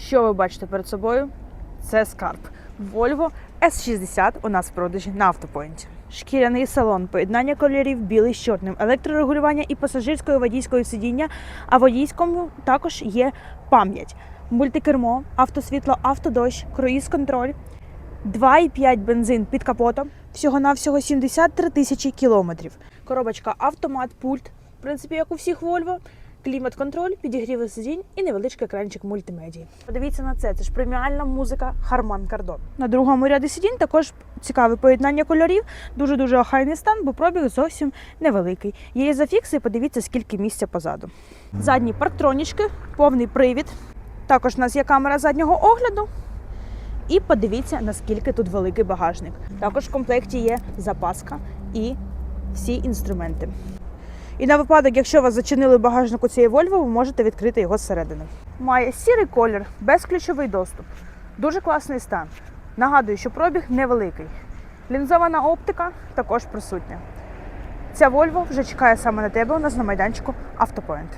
Що ви бачите перед собою? Це скарб. Volvo S60 у нас в продажі на автопоінті. Шкіряний салон, поєднання кольорів білий з чорним, електрорегулювання і пасажирського і сидіння, а водійському також є пам'ять. Мультикермо, автосвітло, автодощ, круїз-контроль, 2,5 бензин під капотом, всього-навсього 73 тисячі кілометрів. Коробочка автомат, пульт, в принципі, як у всіх Volvo. Клімат-контроль, підігріви сидінь і невеличкий екранчик мультимедії. Подивіться на це. Це ж преміальна музика Harman Kardon. На другому ряді сидінь також цікаве поєднання кольорів. Дуже дуже охайний стан, бо пробіг зовсім невеликий. Є зафікси, подивіться, скільки місця позаду. Задні парктронічки, повний привід. Також у нас є камера заднього огляду. І подивіться, наскільки тут великий багажник. Також в комплекті є запаска і всі інструменти. І на випадок, якщо вас зачинили багажник у цієї Volvo, ви можете відкрити його зсередини. Має сірий колір, безключовий доступ. Дуже класний стан. Нагадую, що пробіг невеликий. Лінзована оптика також присутня. Ця Volvo вже чекає саме на тебе у нас на майданчику Автопоінт.